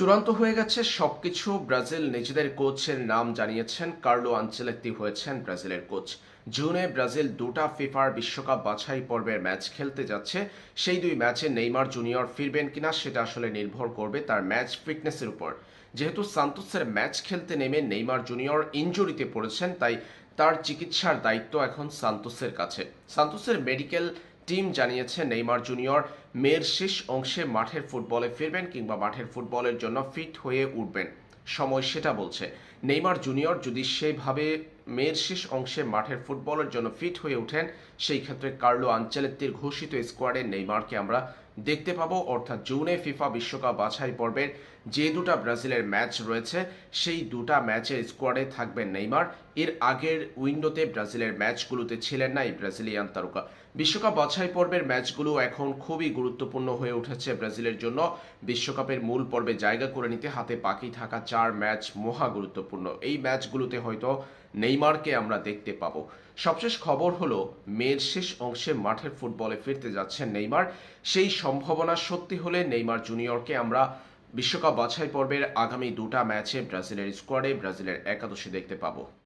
চূড়ান্ত হয়ে গেছে সবকিছু। ব্রাজিল নিজেদের কোচের নাম জানিয়েছেন, কার্লো আঞ্চেলেত্তি হয়েছেন ব্রাজিলের কোচ। জুনে ব্রাজিল দুটা ফিফার বিশ্বকাপ বাছাই পর্বের ম্যাচ খেলতে যাচ্ছে। সেই দুই ম্যাচে নেইমার জুনিয়র ফিরবেন কিনা সেটা আসলে নির্ভর করবে তার ম্যাচ ফিটনেসের উপর। যেহেতু সান্তোসের ম্যাচ খেলতে নেমে নেইমার জুনিয়র ইনজুরিতে পড়েছেন, তাই তার চিকিৎসার দায়িত্ব এখন সান্তোসের কাছে। সান্তোসের মেডিকেল টিম জানিয়েছে, নেইমার জুনিয়র মেয়ের শেষ অংশে মাঠের ফুটবলে ফিরবেন কিংবা মাঠের ফুটবলের জন্য ফিট হয়ে উঠবেন। সময় সেটা বলছে। নেইমার জুনিয়র যদি সেভাবে মেয়ের শেষ অংশে মাঠের ফুটবলের জন্য ফিট হয়ে ওঠেন। সেই ক্ষেত্রে কার্লো আঞ্চেলেত্তির ঘোষিত স্কোয়াডে নেইমারকে আমরা দেখতে পাবো। অর্থাৎ জুনে ফিফা বিশ্বকাপ বাছাই পর্বের যে দুটা ব্রাজিলের ম্যাচ রয়েছে, সেই দুটা ম্যাচের স্কোয়াডে থাকবেন নেইমার। এর আগের উইন্ডোতে ব্রাজিলের ম্যাচগুলোতে ছিলেন না এই ব্রাজিলিয়ান তারকা। বিশ্বকাপ বাছাই পর্বের ম্যাচগুলো এখন খুবই গুরুত্বপূর্ণ হয়ে উঠেছে ব্রাজিলের জন্য। বিশ্বকাপের মূল পর্বে জায়গা করে নিতে হাতে বাকি থাকা চার ম্যাচ মহা গুরুত্বপূর্ণ। এই ম্যাচগুলোতে হয়তো নেইমারকে আমরা দেখতে পাব। সবশেষ খবর হলো, মেয়ের শেষ অংশে মাঠের ফুটবলে ফিরতে যাচ্ছেন নেইমার। সেই সম্ভাবনা সত্যি হলে নেইমার জুনিয়রকে আমরা বিশ্বকাপ বাছাই পর্বের আগামী দুটা ম্যাচে ব্রাজিলের স্কোয়াডে ব্রাজিলের একাদশে দেখতে পাবো।